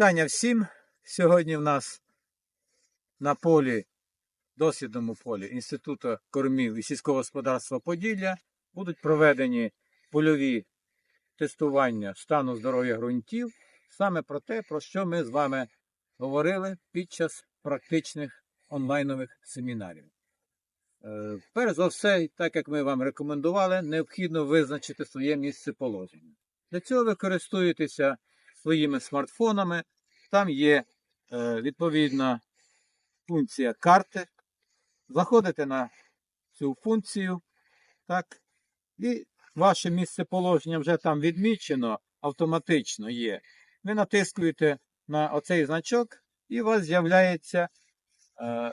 Вітання всім. Сьогодні в нас на полі, дослідному полі Інституту кормів і сільського господарства Поділля будуть проведені польові тестування стану здоров'я ґрунтів, саме про те, про що ми з вами говорили під час практичних онлайнових семінарів. Е, Перш за все, так як ми вам рекомендували, необхідно визначити своє місце положення. Для цього ви користуєтеся своїми смартфонами. Там є е, відповідна функція карти. Заходите на цю функцію, так, і ваше місце положення вже там відмічено, автоматично є. Ви натискуєте на оцей значок, і у вас з'являються е,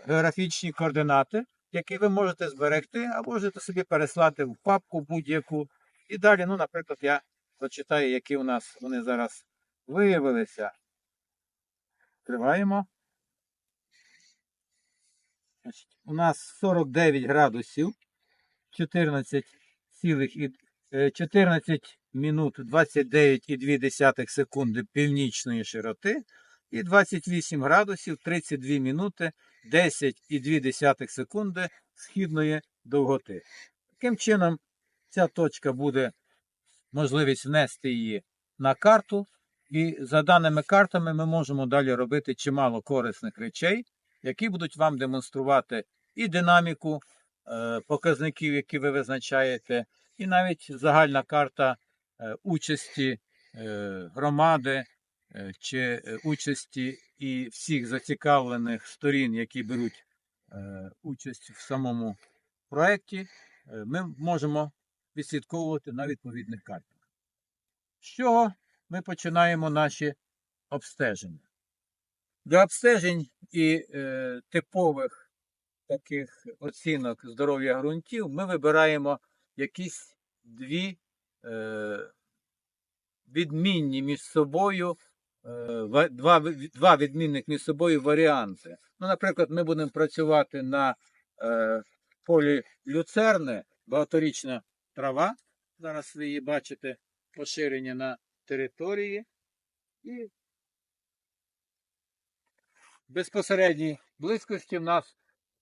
географічні координати, які ви можете зберегти, а можете собі переслати в папку будь-яку. І далі, ну, наприклад, я прочитаю, які у нас вони зараз виявилися. Значить, у нас 49 градусів, 14 цілих і е, 14 минут 29,2 секунди північної широти і 28 градусів 32 минути 10,2 секунди східної довготи. Таким чином, ця точка буде можливість внести її на карту. І за даними картами ми можемо далі робити чимало корисних речей, які будуть вам демонструвати і динаміку е, показників, які ви визначаєте, і навіть загальна карта е, участі е, громади чи участі і всіх зацікавлених сторін, які беруть участь в самому проєкті, ми можемо відслідковувати на відповідних картах. З чого ми починаємо наші обстеження? Для обстежень і е, типових таких оцінок здоров'я ґрунтів ми вибираємо якісь дві е, відмінні між собою, е, два, два відмінних між собою варіанти. Ну, наприклад, ми будемо працювати на е, полі люцерни, багаторічна трава. Зараз ви її бачите поширення на території. І безпосередній близькості в нас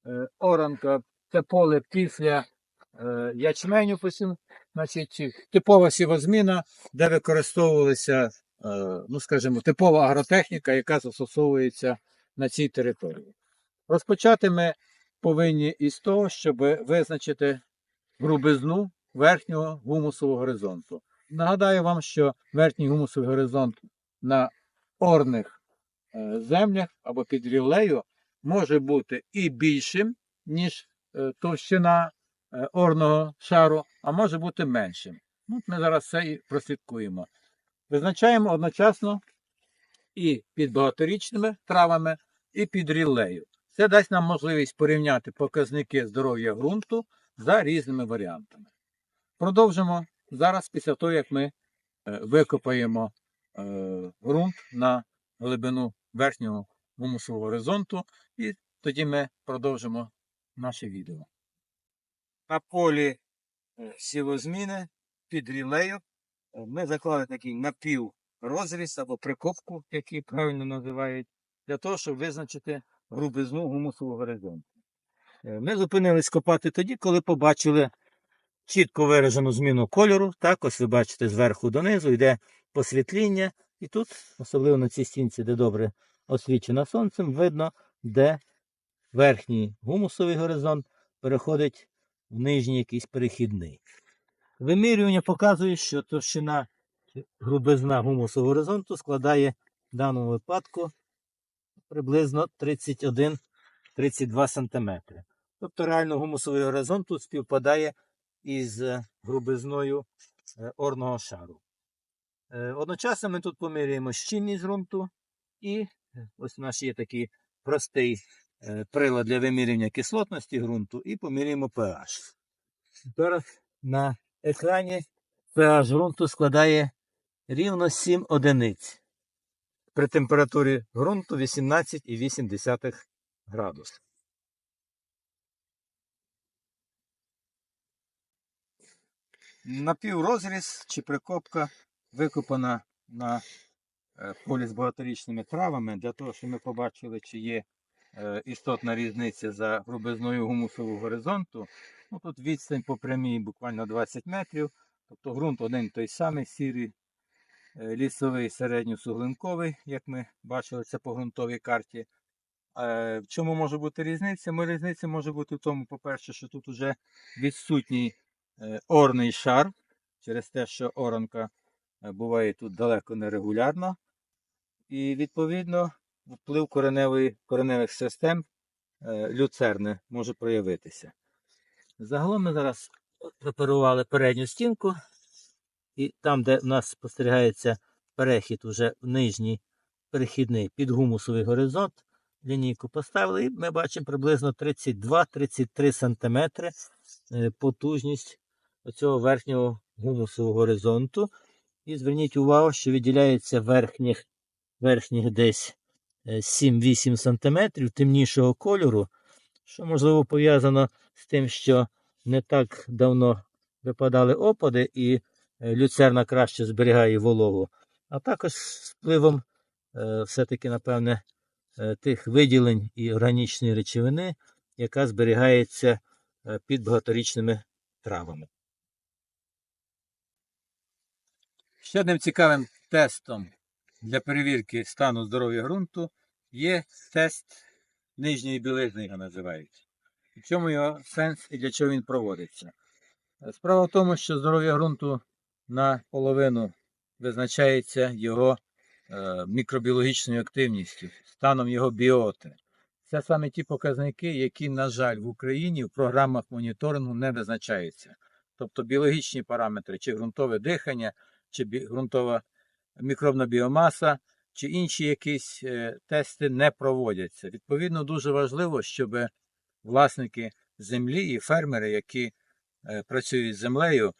е, оранка це поле після е, ячменю, значить, типова сівозміна, де використовувалася, е, ну скажімо, типова агротехніка, яка застосовується на цій території. Розпочати ми повинні із того, щоб визначити грубизну верхнього гумусового горизонту. Нагадаю вам, що верхній гумусовий горизонт на орних е, землях або під рівлею може бути і більшим, ніж е, товщина е, орного шару, а може бути меншим. От ми зараз це і прослідкуємо. Визначаємо одночасно і під багаторічними травами, і під ріллею. Це дасть нам можливість порівняти показники здоров'я ґрунту за різними варіантами. Продовжимо зараз, після того, як ми е, викопаємо е, ґрунт на глибину верхнього гумусового горизонту, і тоді ми продовжимо наше відео. На полі е, сівозміни під рілею ми заклали такий напіврозріз або прикопку, який правильно називають, для того, щоб визначити грубизну гумусового горизонту. Ми зупинились копати тоді, коли побачили чітко виражену зміну кольору. Так, ось ви бачите зверху донизу йде посвітління. І тут, особливо на цій стінці, де добре освічена сонцем, видно, де верхній гумусовий горизонт переходить в нижній якийсь перехідний. Вимірювання показує, що товщина грубизна гумусового горизонту складає в даному випадку приблизно 31-32 см. Тобто реально гумусовий горизонт тут співпадає із е, грубизною е, орного шару. Е, Одночасно ми тут поміряємо щільність ґрунту і ось у нас є такий простий прилад для вимірювання кислотності ґрунту і поміряємо pH. Зараз на екрані pH ґрунту складає рівно 7 одиниць при температурі ґрунту 18,8 градус. Напіврозріз чи прикопка викопана на е, полі з багаторічними травами для того, щоб ми побачили, чи є е, істотна різниця за грубизною гумусового горизонту. Ну, тут відстань по прямій буквально 20 метрів. Тобто ґрунт один той самий, сірий, е, лісовий, середньосуглинковий, як ми бачили це по ґрунтовій карті. В чому може бути різниця? Ну, Різниця може бути в тому, по-перше, що тут вже відсутній орний шар, через те, що оранка е, буває тут далеко нерегулярно. І відповідно вплив кореневих систем е, люцерни може проявитися. Загалом ми зараз препарували передню стінку, і там, де в нас спостерігається перехід уже в нижній перехідний під гумусовий горизонт, лінійку поставили, і ми бачимо приблизно 32-33 см е, потужність оцього верхнього гумусового горизонту. І зверніть увагу, що відділяється верхніх, верхніх десь е, 7-8 см темнішого кольору, що можливо пов'язано з тим, що не так давно випадали опади, і е, люцерна краще зберігає вологу, а також з впливом е, все-таки, напевне, е, тих виділень і органічної речовини, яка зберігається е, під багаторічними травами. Ще одним цікавим тестом для перевірки стану здоров'я ґрунту є тест нижньої білизни, його називають. В чому його сенс і для чого він проводиться? Справа в тому, що здоров'я ґрунту наполовину визначається його е, мікробіологічною активністю, станом його біоти. Це саме ті показники, які, на жаль, в Україні в програмах моніторингу не визначаються. Тобто біологічні параметри, чи ґрунтове дихання, чи ґрунтова мікробна біомаса, чи інші якісь е, тести не проводяться. Відповідно, дуже важливо, щоб власники землі і фермери, які е, працюють з землею,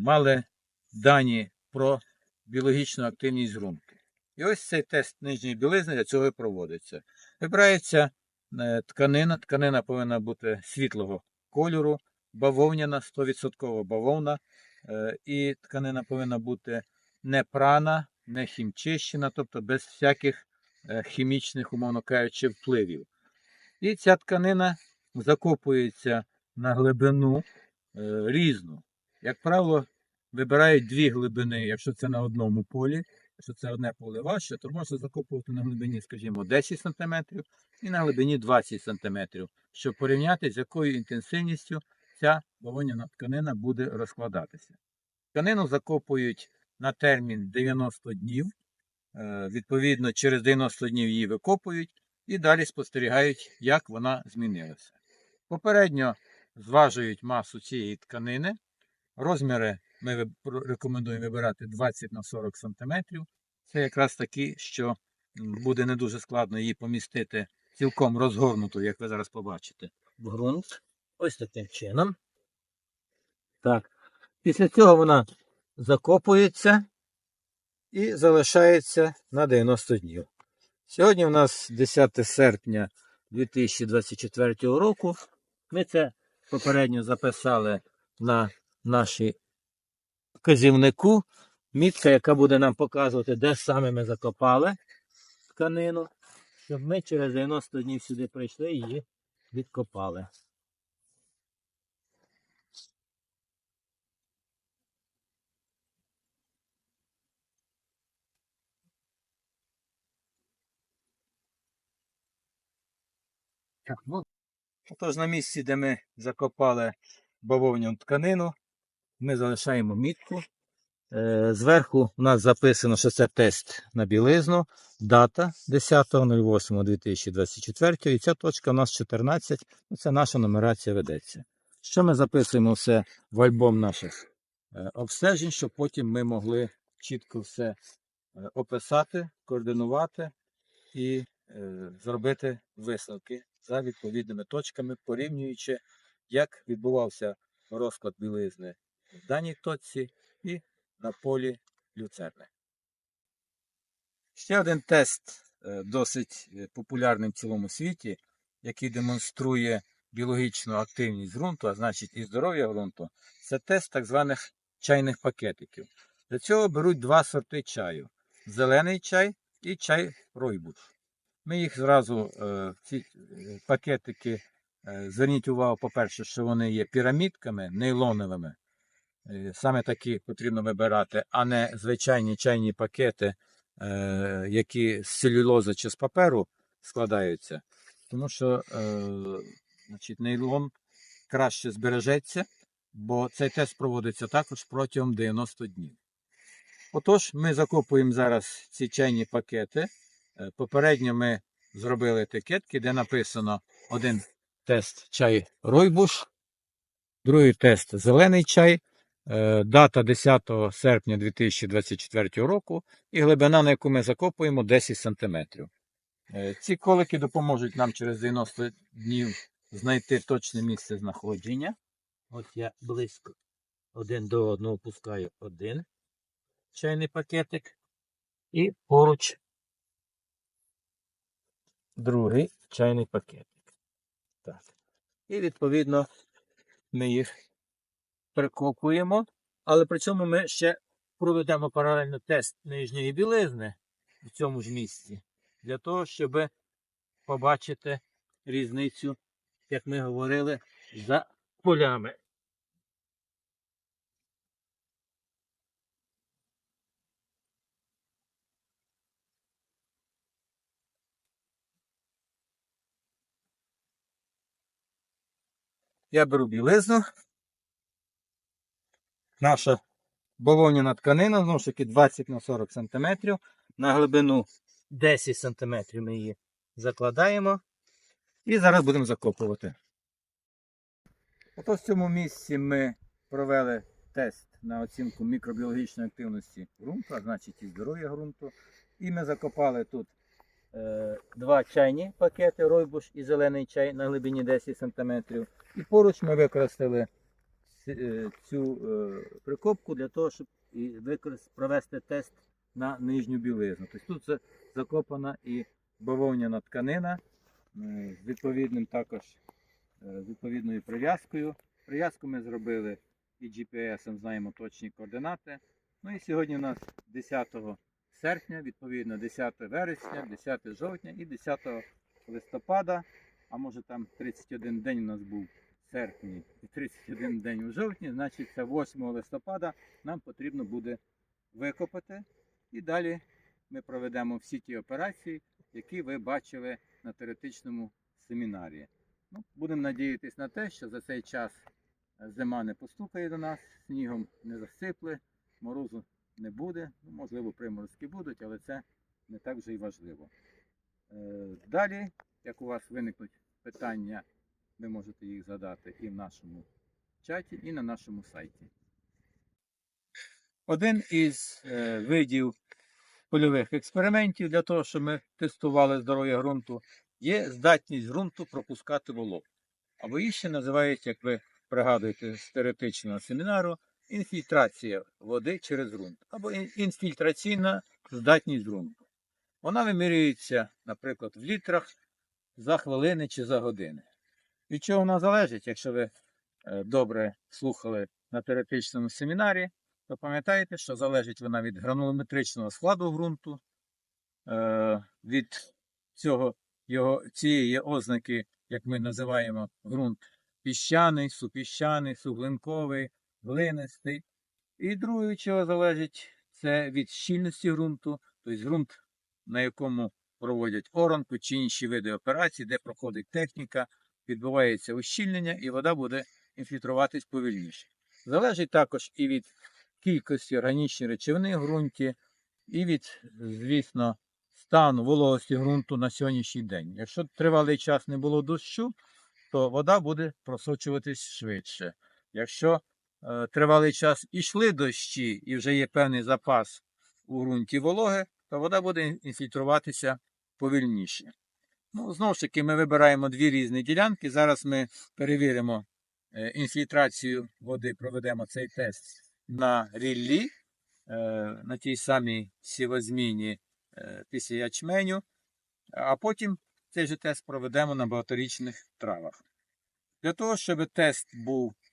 мали дані про біологічну активність ґрунту. І ось цей тест нижньої білизни для цього і проводиться. Вибирається е, тканина. Тканина повинна бути світлого кольору, бавовняна, 100% бавовна. Е, І тканина повинна бути не прана, не хімчищена, тобто без всяких е, хімічних, умовно кажучи, впливів. І ця тканина закопується на глибину е, різну. Як правило, вибирають дві глибини, якщо це на одному полі. Якщо це одне поле важче, то можна закопувати на глибині, скажімо, 10 см і на глибині 20 см, щоб порівняти, з якою інтенсивністю ця бавовняна тканина буде розкладатися. Тканину закопують на термін 90 днів. Е, Відповідно, через 90 днів її викопують і далі спостерігають, як вона змінилася. Попередньо зважують масу цієї тканини. Розміри ми рекомендуємо вибирати 20 на 40 см. Це якраз такі, що буде не дуже складно її помістити цілком розгорнуту, як ви зараз побачите, в ґрунт. Ось таким чином. Так. Після цього вона закопується і залишається на 90 днів. Сьогодні у нас 10 серпня 2024 року. Ми це попередньо записали на нашій вказівнику. Мітка, яка буде нам показувати, де саме ми закопали тканину, щоб ми через 90 днів сюди прийшли і її відкопали. Тож на місці, де ми закопали бавовняну тканину, ми залишаємо мітку. Е, Зверху у нас записано, що це тест на білизну, дата 10.08.2024 і ця точка у нас 14, ну, це наша нумерація ведеться. Що ми записуємо все в альбом наших е, обстежень, щоб потім ми могли чітко все е, описати, координувати і зробити висновки за відповідними точками, порівнюючи, як відбувався розклад білизни в даній точці і на полі люцерни. Ще один тест е, досить е, популярний в цілому світі, який демонструє біологічну активність ґрунту, а значить і здоров'я ґрунту, це тест так званих чайних пакетиків. Для цього беруть два сорти чаю. зелений чай і чай ройбуш. Ми їх зразу, е, ці е, пакетики, е, зверніть увагу, по-перше, що вони є пірамідками нейлоновими. Саме такі потрібно вибирати, а не звичайні чайні пакети, які з целюлози чи з паперу складаються. Тому що значить, нейлон краще збережеться, бо цей тест проводиться також протягом 90 днів. Отож, ми закопуємо зараз ці чайні пакети. Е, Попередньо ми зробили етикетки, де написано один тест чай Ройбуш, другий тест зелений чай, е, дата 10 серпня 2024 року і глибина, на яку ми закопуємо, 10 см. Ці колики допоможуть нам через 90 днів знайти точне місце знаходження. От я близько один до одного пускаю один чайний пакетик і поруч другий чайний пакетик. Так. І відповідно ми їх прикопуємо, але при цьому ми ще проведемо паралельно тест нижньої білизни в цьому ж місці, для того, щоб побачити різницю, як ми говорили, за полями. Я беру білизну. Наша бавовняна тканина, знову ж таки 20 на 40 см. На глибину 10 см ми її закладаємо. І зараз будемо закопувати. Ото в цьому місці ми провели тест на оцінку мікробіологічної активності ґрунту, а значить і здоров'я ґрунту. І ми закопали тут два чайні пакети ройбуш і зелений чай на глибині 10 см. І поруч ми використали е, цю е, прикопку для того, щоб провести тест на нижню білизну. Тобто тут за- закопана і бавовняна тканина е, з відповідним також е, відповідною прив'язкою. Прив'язку ми зробили і GPS, знаємо точні координати. Ну і сьогодні у нас 10 серпня, відповідно 10 вересня, 10 жовтня і 10 листопада, а може там 31 день у нас був в серпні і 31 день у жовтні, значить це 8 листопада нам потрібно буде викопати. І далі ми проведемо всі ті операції, які ви бачили на теоретичному семінарі. Ну, будемо надіятися на те, що за цей час е, зима не постукає до нас, снігом не засипле, морозу не буде. Ну, можливо, приморозки будуть, але це не так вже й важливо. Е, Далі, як у вас виникнуть питання, ви можете їх задати і в нашому чаті, і на нашому сайті. Один із е, видів польових експериментів для того, щоб ми тестували здоров'я ґрунту, є здатність ґрунту пропускати вологу. Або її ще називають, як ви пригадуєте з теоретичного семінару, інфільтрація води через ґрунт, або інфільтраційна здатність ґрунту. Вона вимірюється, наприклад, в літрах за хвилини чи за години. Від чого вона залежить, якщо ви е, добре слухали на теоретичному семінарі, то пам'ятаєте, що залежить вона від гранулометричного складу ґрунту, е, від цього, його, цієї ознаки, як ми називаємо ґрунт піщаний, супіщаний, суглинковий, глинистий. І друге, від чого залежить, це від щільності ґрунту, тобто ґрунт, на якому проводять оранку чи інші види операцій, де проходить техніка, відбувається ущільнення, і вода буде інфільтруватись повільніше. Залежить також і від кількості органічної речовини в ґрунті, і від, звісно, стану вологості ґрунту на сьогоднішній день. Якщо тривалий час не було дощу, то вода буде просочуватись швидше. Якщо тривалий час ішли дощі і вже є певний запас у ґрунті вологи, то вода буде інфільтруватися повільніше. Ну, знову ж таки, ми вибираємо дві різні ділянки. Зараз ми перевіримо е, інфільтрацію води, проведемо цей тест на ріллі, е, на тій самій сівозміні е, після ячменю, а потім цей же тест проведемо на багаторічних травах. Для того, щоб тест був е,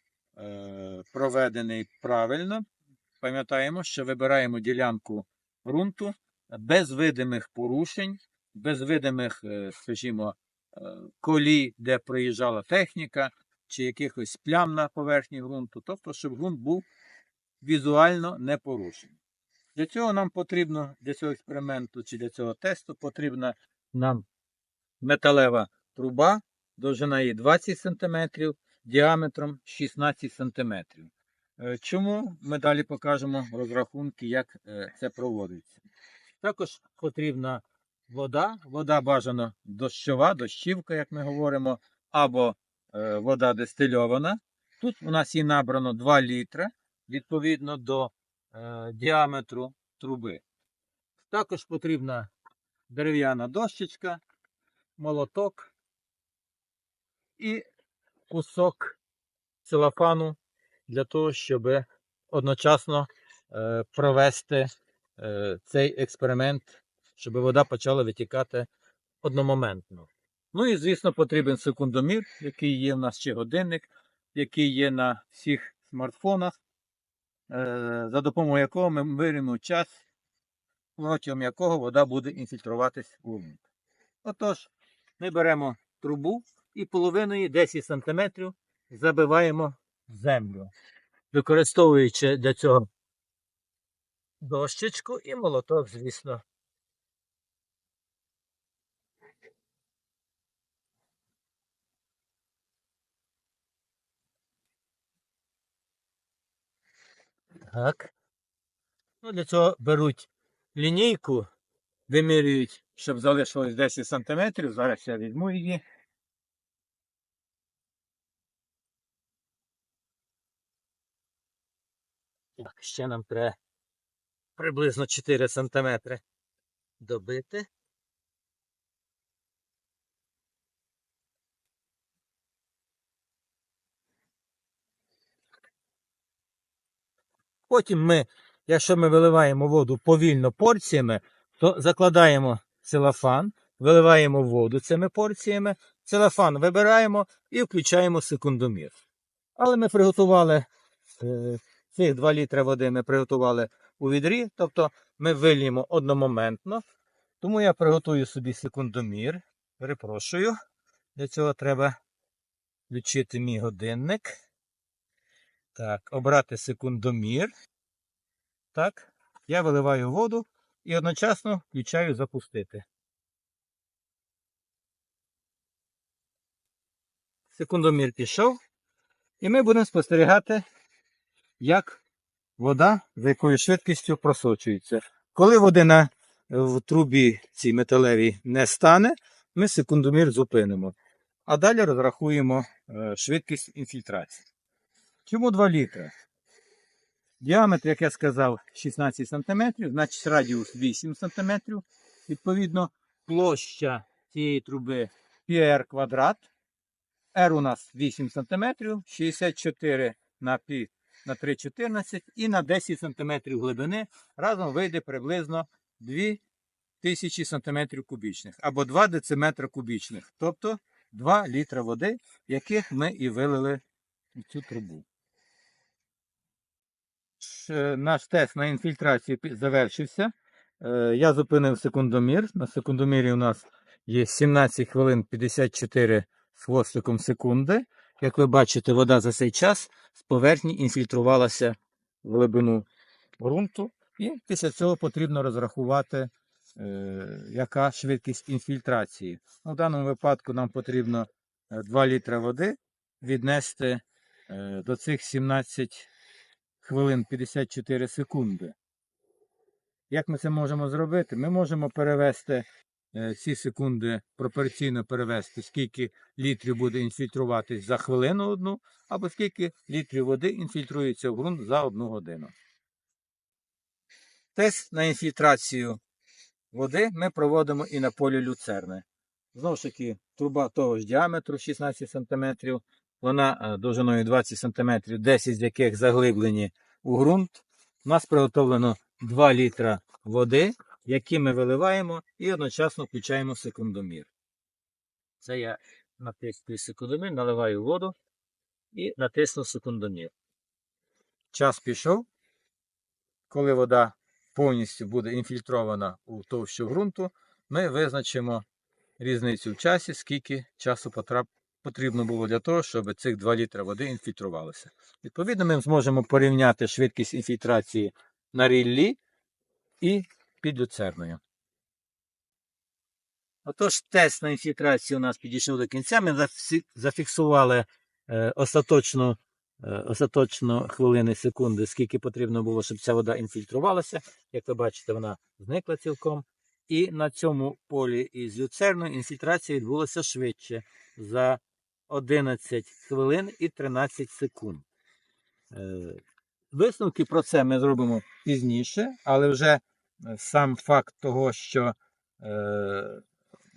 проведений правильно, пам'ятаємо, що вибираємо ділянку ґрунту без видимих порушень, без видимих, е, скажімо, е, колій, де проїжджала техніка, чи якихось плям на поверхні ґрунту, тобто, щоб ґрунт був візуально не порушений. Для цього нам потрібно, для цього експерименту чи для цього тесту потрібна нам металева труба, довжина її 20 см, діаметром 16 см. Е, Чому ми далі покажемо розрахунки, як е, це проводиться. Також потрібна вода, вода бажано дощова, дощівка, як ми говоримо, або е, вода дистильована. Тут у нас її набрано 2 літри відповідно до діаметру труби. Також потрібна дерев'яна дощечка, молоток і кусок целофану для того, щоб одночасно е, провести е, цей експеримент, щоб вода почала витікати одномоментно. Ну і, звісно, потрібен секундомір, який є в нас ще годинник, який є на всіх смартфонах, е, за допомогою якого ми вирівняємо час, протягом якого вода буде інфільтруватись у ґрунт. Отож, ми беремо трубу і половиною 10 см забиваємо землю, використовуючи для цього дощечку і молоток, звісно. Так. Ну, для цього беруть лінійку, вимірюють, щоб залишилось 10 см. Зараз я візьму її. Так, ще нам треба приблизно 4 см добити. Потім ми, якщо ми виливаємо воду повільно порціями, то закладаємо целофан, виливаємо воду цими порціями, целофан вибираємо і включаємо секундомір. Але ми приготували е, цих 2 літри води ми приготували у відрі, тобто ми вильємо одномоментно. Тому я приготую собі секундомір. Перепрошую. Для цього треба включити мій годинник. Так, обрати секундомір. Так, я виливаю воду і одночасно включаю запустити. Секундомір пішов. І ми будемо спостерігати, як вода за якою швидкістю просочується. Коли води на, в трубі цій металевій не стане, ми секундомір зупинимо. А далі розрахуємо е, швидкість інфільтрації. Чому 2 літри? Діаметр, як я сказав, 16 см, значить радіус 8 см. Відповідно, площа цієї труби πr квадрат. R у нас 8 см, 64 на пі на 3,14 і на 10 см глибини разом вийде приблизно 2000 см кубічних або 2 дециметра кубічних, тобто 2 літра води, яких ми і вилили в цю трубу. Наш тест на інфільтрацію завершився. Е, Я зупинив секундомір. На секундомірі у нас є 17 хвилин 54 з хвостиком секунди. Як ви бачите, вода за цей час з поверхні інфільтрувалася в глибину ґрунту. І після цього потрібно розрахувати, е, яка швидкість інфільтрації. Ну, в даному випадку нам потрібно е, 2 літра води віднести е, до цих 17 хвилин 54 секунди. Як ми це можемо зробити? Ми можемо перевести е, ці секунди пропорційно перевести, скільки літрів буде інфільтруватись за хвилину одну, або скільки літрів води інфільтрується в ґрунт за одну годину. Тест на інфільтрацію води ми проводимо і на полі люцерни. Знову ж таки, труба того ж діаметру 16 см, вона е, довжиною 20 см, 10 з яких заглиблені у ґрунт. У нас приготовлено 2 літра води, які ми виливаємо і одночасно включаємо секундомір. Це я натискую секундомір, наливаю воду і натисну секундомір. Час пішов. Коли вода повністю буде інфільтрована у товщу ґрунту, ми визначимо різницю в часі, скільки часу потрібно було для того, щоб цих 2 літри води інфільтрувалося. Відповідно, ми зможемо порівняти швидкість інфільтрації на ріллі і під люцерною. Отож, тест на інфільтрацію у нас підійшов до кінця. Ми зафіксували е, остаточно, е, остаточно хвилини, секунди, скільки потрібно було, щоб ця вода інфільтрувалася. Як ви бачите, вона зникла цілком. І на цьому полі із люцерною інфільтрація відбулася швидше за 11 хвилин і 13 секунд. Е, Висновки про це ми зробимо пізніше, але вже сам факт того, що е,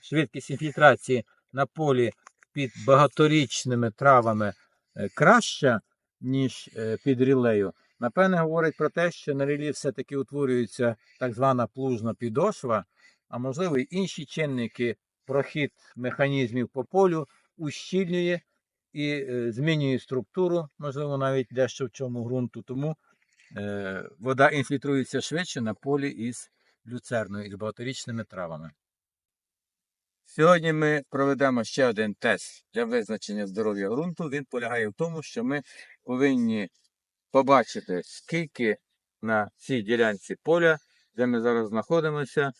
швидкість інфільтрації на полі під багаторічними травами е, краща, ніж е, під рілею, напевне, говорить про те, що на рілі все-таки утворюється так звана плужна підошва, а можливо й інші чинники, прохід механізмів по полю ущільнює і змінює структуру, можливо, навіть дещо в чому ґрунту. Тому вода інфільтрується швидше на полі із люцерною, із багаторічними травами. Сьогодні ми проведемо ще один тест для визначення здоров'я ґрунту. Він полягає в тому, що ми повинні побачити, скільки на цій ділянці поля, де ми зараз знаходимося,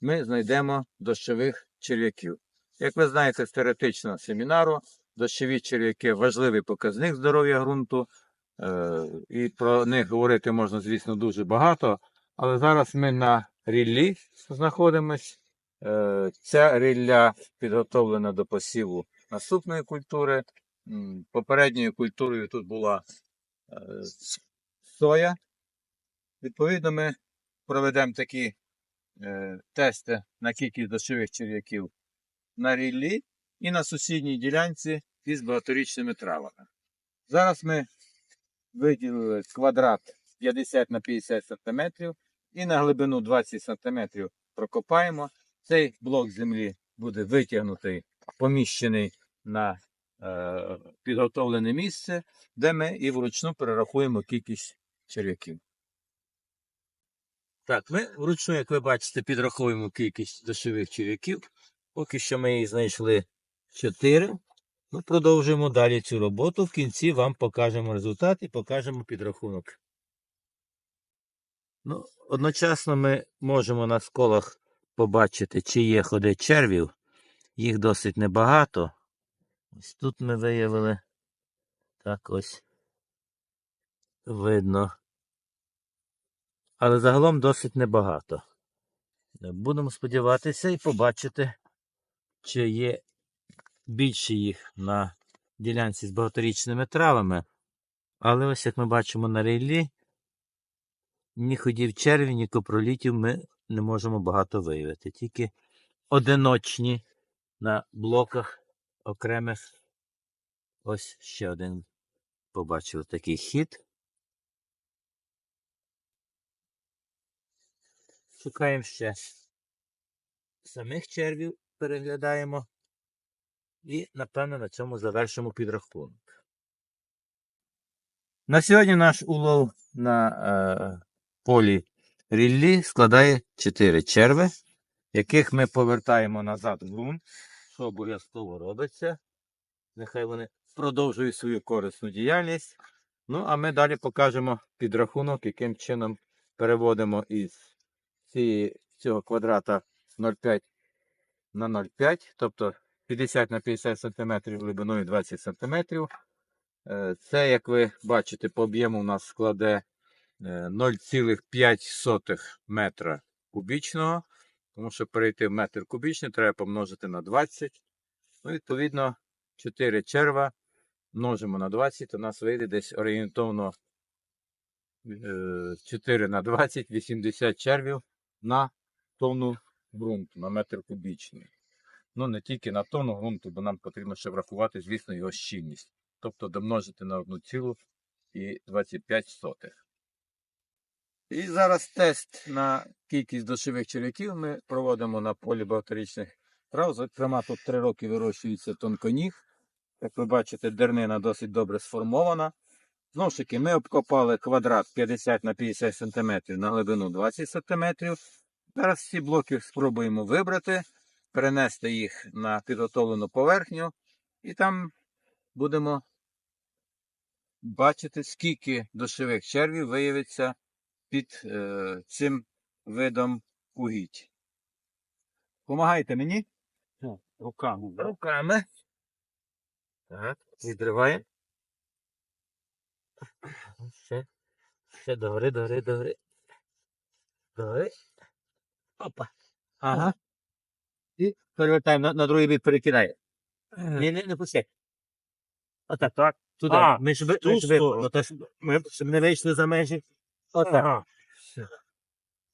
ми знайдемо дощових черв'яків. Як ви знаєте з теоретичного семінару, дощові черв'яки важливий показник здоров'я ґрунту. Е, і про них говорити можна, звісно, дуже багато. Але зараз ми на ріллі знаходимось. Е, Ця рілля підготовлена до посіву наступної культури. Попередньою культурою тут була е, соя. Відповідно, ми проведемо такі тести на кількість дощових черв'яків на ріллі і на сусідній ділянці із багаторічними травами. Зараз ми виділили квадрат 50 на 50 см і на глибину 20 см прокопаємо. Цей блок землі буде витягнутий, поміщений на е, підготовлене місце, де ми і вручну перерахуємо кількість черв'яків. Так, ми вручну, як ви бачите, підраховуємо кількість дощових черв'яків. Поки що ми їх знайшли 4. Ми продовжуємо далі цю роботу. В кінці вам покажемо результат і покажемо підрахунок. Ну, одночасно ми можемо на сколах побачити, чи є ходи червів. Їх досить небагато. Ось тут ми виявили. Так ось видно. Але загалом досить небагато. Будемо сподіватися і побачити, чи є більше їх на ділянці з багаторічними травами. Але ось як ми бачимо на ріллі, ні ходів черві, ні копролітів ми не можемо багато виявити. Тільки одиночні на блоках окремих. Ось ще один побачив такий хід. Шукаємо ще самих червів, переглядаємо. І, напевно, на цьому завершимо підрахунок. На сьогодні наш улов на е, полі ріллі складає 4 черви, яких ми повертаємо назад в ґрунт, що обов'язково робиться. Нехай вони продовжують свою корисну діяльність. Ну, а ми далі покажемо підрахунок, яким чином переводимо із цієї, цього квадрата 0,5 на 0,5, тобто 50 на 50 см глибиною 20 см. Е, Це, як ви бачите, по об'єму у нас складе е, 0,5 метра кубічного. Тому що перейти в метр кубічний треба помножити на 20. Ну, відповідно, 4 черва множимо на 20, у нас вийде десь орієнтовно е, 4 на 20, 80 червів на тонну ґрунту, на метр кубічний. Ну, не тільки на тонну ґрунту, бо нам потрібно ще врахувати, звісно, його щільність. Тобто домножити на 1,25. І зараз тест на кількість дощових черв'яків ми проводимо на полі багаторічних трав. Зокрема, тут 3 роки вирощується тонконіг. Як ви бачите, дернина досить добре сформована. Знову ж таки, ми обкопали квадрат 50 на 50 см на глибину 20 см. Зараз ці блоки спробуємо вибрати, перенести їх на підготовлену поверхню, і там будемо бачити, скільки дощових червів виявиться під е, цим видом угідь. Помагайте мені Руками. да? руками. Так, відриваємо. Ще. Ще добре, добре, добре. Добре. Опа. Ага. І перевертаємо на, на другий бік перекидає. Ні, не, не пусти. Отак, так. Туди. А, ми ж ви, ту ми ж ви, сторону. ну, то ж ми щоб не вийшли за межі. Отак. Ага.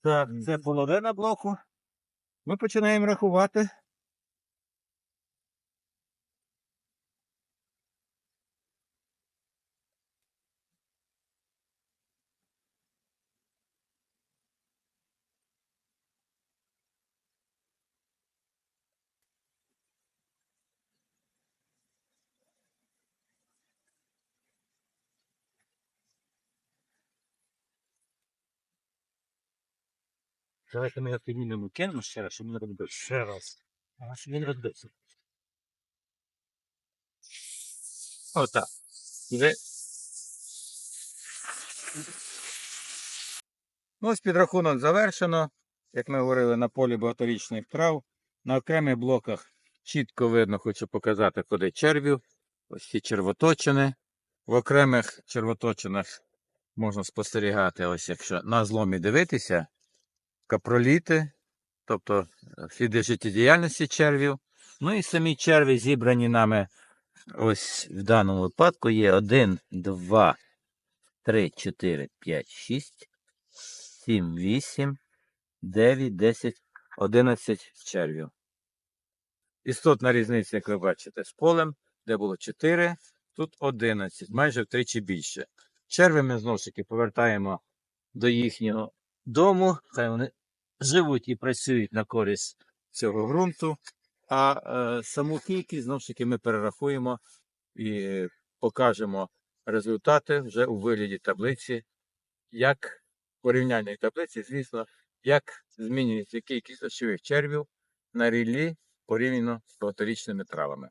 Так, це половина блоку. Ми починаємо рахувати. Давайте ми його піднімемо, кинемо ще раз, щоб він розбився. Ще раз. А, щоб він розбився. Отак. Вже. Ну, ось підрахунок завершено. Як ми говорили, на полі багаторічних трав. На окремих блоках чітко видно, хочу показати, куди червів. Ось ці червоточини. В окремих червоточинах можна спостерігати, ось якщо на зломі дивитися, капроліти, тобто е, сліди життєдіяльності червів. Ну і самі черві зібрані нами Ось в даному випадку є 1, 2, 3, 4, 5, 6, 7, 8, 9, 10, 11 червів. Істотна різниця, як ви бачите, з полем, де було 4, тут 11, майже втричі більше. Черви ми знову ж таки повертаємо до їхнього дому, хай вони живуть і працюють на користь цього ґрунту. А е, саму кількість знову ж таки ми перерахуємо і покажемо результати вже у вигляді таблиці, як порівняльної таблиці, звісно, як змінюється кількість дощових червів на ріллі порівняно з багаторічними травами.